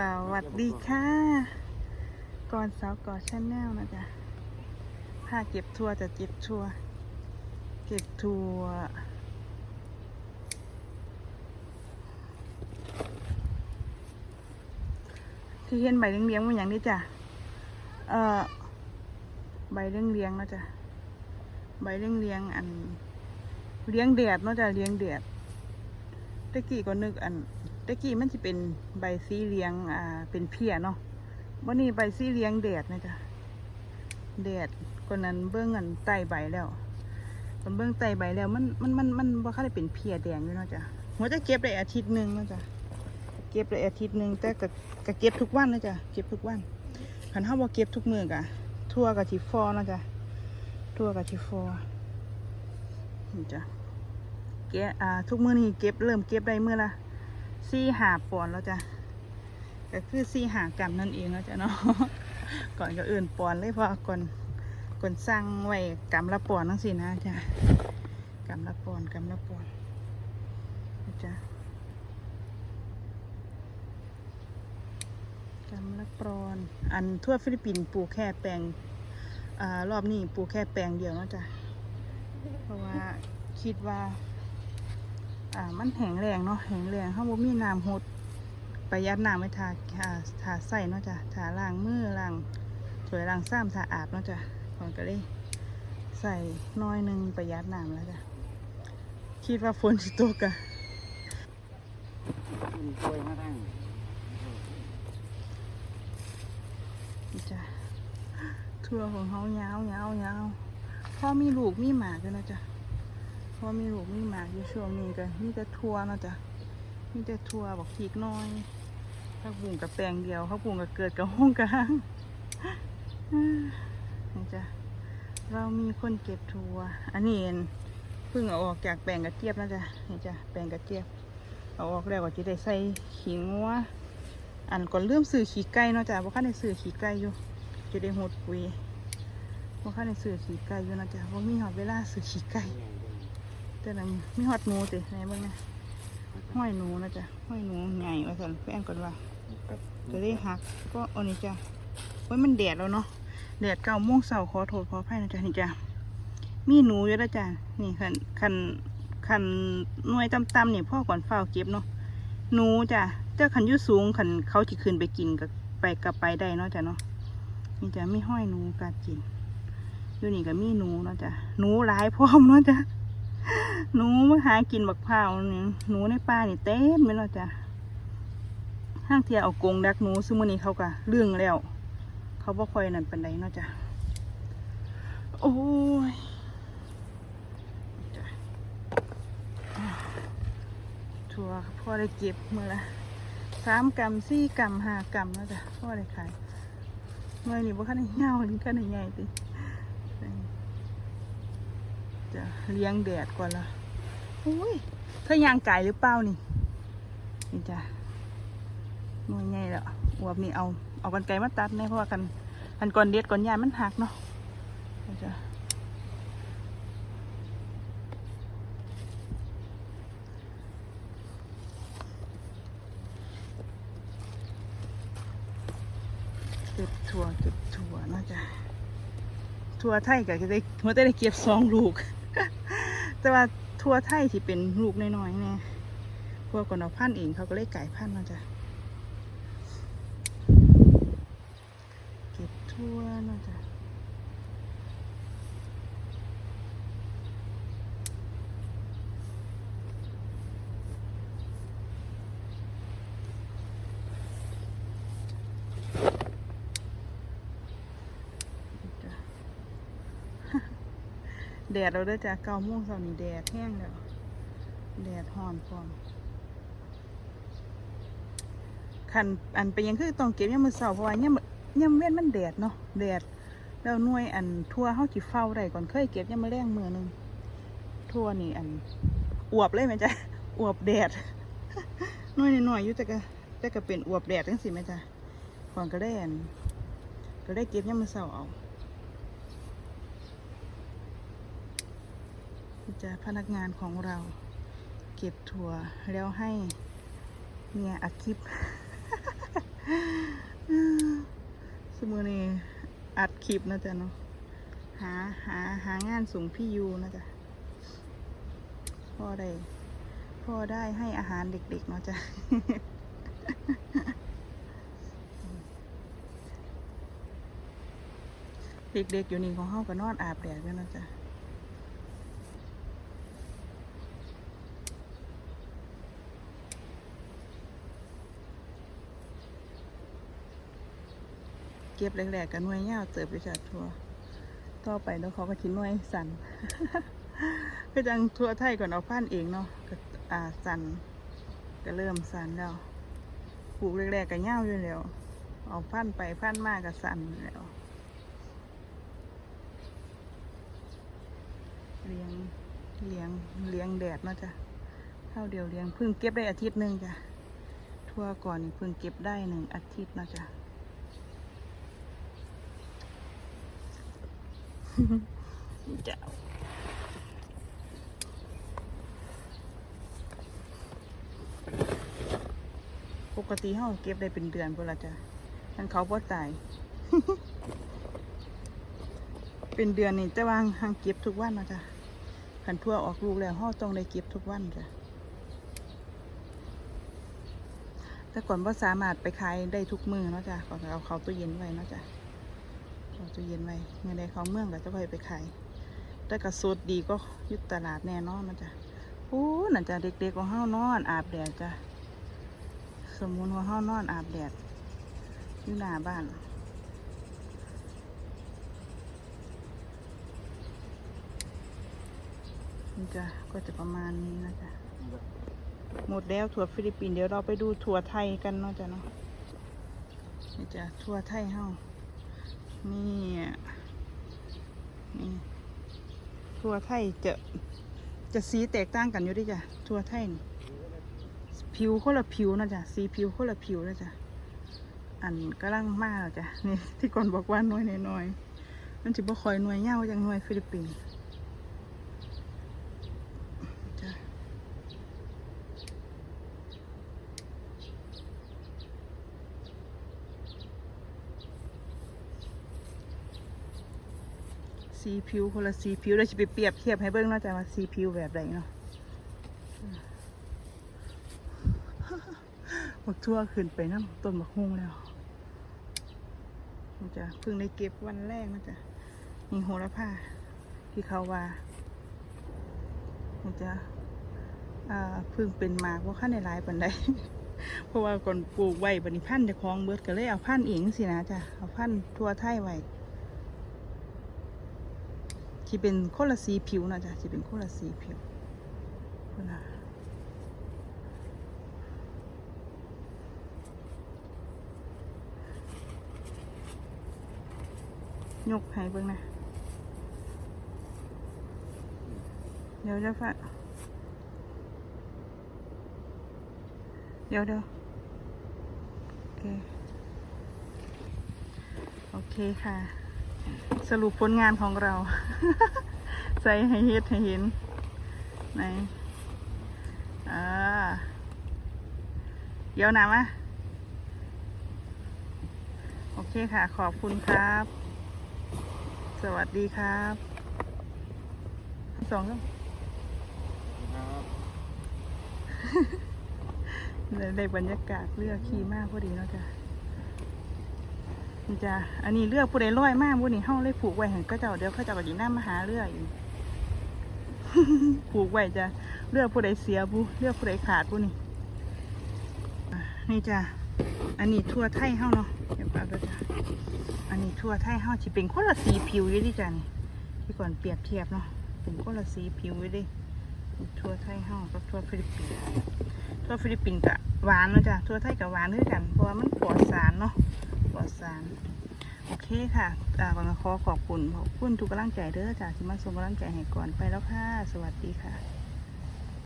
สวัสดีค่ะ ก่อนสาวก่อชาแนลนะจ๊ะผ้าเก็บทัวร์จะเก็บทัวร์เก็บทัวร์ที่เห็นใบเลี้ยงๆมันอย่างนี้จ้ะ เอ่อ ใบเลี้ยงๆนาะจ้ะใบเลี้ยงๆอัน เลี้ยงแดดเนาะจ้ะ เลี้ยงแดดตะกี้ก็นึกอัน ตะกี้มันจะเป็นใบสีเหลี้ยงอ่าเป็นเพียเนาะวันนี้ใบสีเหลี้ยงแดดนะจ๊ะแดดก็นั้นเบื้องอันไต่ใบแล้วมันเบื้องไต่ใบแล้วมันมันมันมันบ่ค่อยได้เป็นเพียแดงอยู่เนาะจ้ะหัวจะเก็บได้อาทิตย์หนึ่งเนาะจ้ะเก็บได้อาทิตย์หนึ่งแต่ก็ก็เก็บทุกวันนะจ๊ะเก็บทุกวันคันเฮาบ่าเก็บทุกมือกะทั่วกับสิฟอเนาะจ้ะทั่วกับสิฟอนี่จ้ะเก็บอ่าทุกมือนี้เก็บเริ่มเก็บได้มื้อละ สี่หาปอนด์แล้วจ้ะก็คือสี่หากรัมนั่นเองแล้วจ้ะเนาะก่อนก็อื่นปอนเลยเพราะก่อนก่อนสร้างไว้กรัมละปอนทั้งสี่นะจ้ะกรัมละปอนกรัมละปอนนะจ้ะกรัมละปอนอันทั่วฟิลิปปินส์ปลูกแค่แปลงอ่ารอบนี้ปลูกแค่แปลงเดียวเนาะจ้ะเพราะว่าคิดว่า อ่ามันแห้งแรงเนาะแห้งแรงเขาบ่มีน้ำหดประหยัดน้ำไว้ทาอ่าทาใส่เนาะจ้ะทาล้างมือล้างสวยล้างซ้ำทาอาบเนาะจ้ะก่อนก็เลยใส่น้อยหนึงประหยัดน้ำแล้วจ้ะคิดว่าฝนสิตกอะถั่วยมาทั้งนี่จ้ะทั่วของเขายาวยาวยาวพ่อมีลูกมีหมากด้วยเนาะจ้ะ พ่อมีลูกมีหมากอยู่ช่วงนี้ก็มีแต่ทัวเนาะจ้ะมีแต่ทัวบอกทีกน้อยข้าวปุงกับแปลงเดียวข้าวปุงกับเกิดกับห้องกลางนี่จ้ะเรามีคนเก็บทัวอันนี้เพิ่งเอาออกจากแปลงกระเจี๊ยบนะจ๊ะนี่จ้ะแปลงกระเจี๊ยบเอาออกแล้วก็จะได้ใส่ขี้งัวอันก่อนเริ่มซื้อขี้ไก่เนาะจ้ะเพราะข้าในซื้อขี้ไก่อยู่จะได้หดปุ๋ยเพราะข้าในซื้อขี้ไก่อยู่นะจ๊ะเพราะมีหอดเวลาซื้อขี้ไก่ แต่นั้นมีหอดหนูติไหนบ้างนะห้อยหนูนะจ๊ะห้อยหนูใหญ่ว่าสันแป้งก่อนว่าจะได้หักก็อันนี้จ้ะโอ้ยมันแดดแล้วเนาะแดดเก้าโมงเสาร์ขอโทษขออภัยนะจ๊ะนี่จ้ะมีหนูเยอะแล้วจ้ะนี่คันคันคันหน่วยต่ำๆนี่พ่อก่อนเฝ้าเก็บเนาะหนูจ้ะเจ้าขันอยุสูงขันเขาจะขึ้นไปกินกับไปกับไปได้เนาะจ้ะเนาะนี่จ้ะมีห้อยหนูกัดกินอยู่นี่ก็มีหนูเนาะจ้ะหนูหลายพร้อมเนาะจ้ะ หนูมาหากินบักพร้าวนี่หนูในป่านี่เต็มเลยเนาจ้ะห้างเทียเอากงดักหนูซึ่งมื้อนี้เขาก็เรื่องแล้ว เขาบ่ค่อยนั่นปานใดเนาะจ้ะโอ้ยจ้ะทัวร์พ่อได้เก็บมือละสามกรัมสี่กรัมห้ากรัมเนาะจ้ะพ่อได้ขายเมื่อนี้บ่คันได้เงาลิ้นคันได้ใหญ่ติ จะเลี้ยงแดดก่อนละอุ้ยถ้ายางไก่หรือเปล่านี่นี่จ้ะหน่วยใหญ่แล้วอวบนี่เอาเอากันไกลมาตัดแน่เพราะว่ากันกันก่อนเด็ดก่อนยายมันหักเนาะเดี๋ยวจะเก็บถั่วเก็บถั่วเนาะจ้ะ ทั่วไทยก็จะได้เมื่ได้เก็บสองลูก แต่ว่าทั่วไทยที่เป็นลูกน้อยๆเนี่ยพวกกนเอาพันเองเขาก็เลยไก่พันมาจ้ะเก็บทั่วนาะจ๊ะ แดดเราได้อจากเก้าโมงเสาร์นี้แดดแห้งแล้วแดดห่อนพร้อมคันอันไปยังคือต้องเก็บยามมือเสาร์เพราะว่าเนี่ยามย่ำเว้นมันแดดเนาะแดดแล้วหน่วยอันทั่วเฮาสิเฝ้าได้ก่อนเคยเก็บย่ำมาแรงมือหนึงทั่วนี่อันอวบเลยแม่จ้ะอวบแดดหน่วยน้อยอยู่แต่ก็แต่ก็เป็นอวบแดดจังสิแม่จ้ะก่อนก็ได้อันก็ได้เก็บย่ำมือเสาร์เอา จะพนักงานของเราเก็บถั่วแล้วให้เมียอัดคลิปสมือนี้อัดคลิปนะจ๊ะเนาะหาหาหางานส่งพี่ยูนะจ๊ะพ่อได้พ่อได้ให้อาหารเด็กๆเนาะจ๊ะเด็กๆอยู่นี่ของเฮาก็นอนอาบแดดกันนะจ๊ะ เก็บแรกๆกับหน่วยเงาวเติบไปจากทัวต่อไปแล้วเขาก็ชิ้นหน่วยสันก็จังทัวไทยก่อนเอาพันเองเนาะก็อ่าสันก็เริ่มสันแล้วปลูกแรกๆกับเงาวอยู่แล้ว เอาพันไปพันมากกับสันแล้วเลี้ยงเลี้ยงเลี้ยงแดดเนาะจ้ะเท่าเดียวเลี้ยงพิ่งเก็บได้อาทิตย์หนึ่งจ้ะทั่วก่อนนี่พิ่งเก็บได้หนึ่งอาทิตย์เนาะจ้ะ เจ้าปกติเขาเก็บได้เป็นเดือนเวลาจ้ะทันเขาบ่ตาย เป็นเดือนนี่แต่ว่าหังเก็บทุกวันนะจ้ะขันทั่วออกลูกแล้วเขาต้องได้เก็บทุกวันจ้ะแต่ก่อนว่าสามารถไปขายได้ทุกมือเนาะจ้ะก่อนเอาเขาตู้เย็นไว้เนาะจ้ะ เราจะเย็นไว้เมื่อใดเขาเมืองก็จะค่อยไปขายแต่กระสุดดีก็ยุตลาดแน่นอนนะจ๊ะโอ้นั่นจ้ะเด็กๆของเฮานอน อาบแดดจ้ะสมมุติว่าเฮานอนอาบแดดอยู่หน้าบ้านนี่จ้ะก็จะประมาณนี้นะจ๊ะหมดแล้วถั่วฟิลิปปินส์เดี๋ยวเราไปดูถั่วไทยกันเนาะจ้ะเนาะนี่จ้ะถั่วไทยเฮา นี่นี่ทั่วไทยจะจะสีแตกต่างกันอยู่ดิจ้ะทั่วไทยนี่ผิวคนละผิวนะจ๊ะสีผิวคนละผิวนะจ๊ะอันกำลังมากจ้ะนี่ที่ก่อนบอกว่าน้อยน้อยมันจะบ่คอยหน่วยเงาอย่างหน่วยฟิลิปปินส์จ้ะ สีผิวคนละสีผิวเราจะไปเปรียบเทียบให้เบิ่งเนาะจ้ะว่าสีผิวแบบไหนเนาะบักทั่วขึ้นไปน้ำต้นบักฮุ่งแล้วมันจะเพิ่งได้เก็บวันแรกมันจะมีโหระพาที่เขาว่ามันจะเพิ่งเป็นมากว่าขั้นในหลายปันใดเพราะว่าก่อนปลูกไว้บันิพันธ์จะคลองเบิดก็เลยเอาพันธุ์เองสินะจ๊ะเอาพันธุ์ทั่วไทยไว้ ที่เป็นคนละสีผิวนะจ๊ะที่เป็นคนละสีผิวนะยกให้เบิ่งนะเดี๋ยวจะฝะเดี๋ยวเดี๋ยวโอเค โอเคค่ะ สรุปผลงานของเรา ใส่ให้เฮ็ดให้เห็นไหนอ่าเดี๋ยวนะมะโอเคค่ะ ขอบคุณครับ สวัสดีครับสองครับครับได้ได้บรรยากาศเลือกขี่มากพอดีเนาะจ้ะ นี่จ้ะอันนี้เลือกผู้ใดร้อยมากผู้นี้เฮาเลยผูกไว้เห็นก็เจ้าเดี๋ยวเขาเจ้าก็ยิงน้ามาหาเรืออีกผูกไว้จ้ะเลือกผู้ใดเสียผู้เลือกผู้ใดขาดผู้นี่นี่จ้ะอันนี้ทั่วไทยเฮาเนาะเดี๋ยวป๊บเดียจ้ะอันนี้ทั่วไทยเฮาสิเป็นคนละสีผิวอยู่ดิจ้ะนี่ที่ก่อนเปรียบเทียบเนาะเป็นคนละสีผิวอยู่ดิทั่วไทยเฮากับทั่วฟิลิปปินส์ทั่วฟิลิปปินส์กะหวานเนาะจ้ะทั่วไทยกับหวานด้วยกันเพราะว่ามันปลอดสารเนาะ ปลอดสารโอเคค่ะอาก่อนขอขอบคุณขอบคุณทุกกำลังใจเด้อจ้าที่มาส่งกำลังใจให้ก่อนไปแล้วค่ะ สวัสดีค่ะ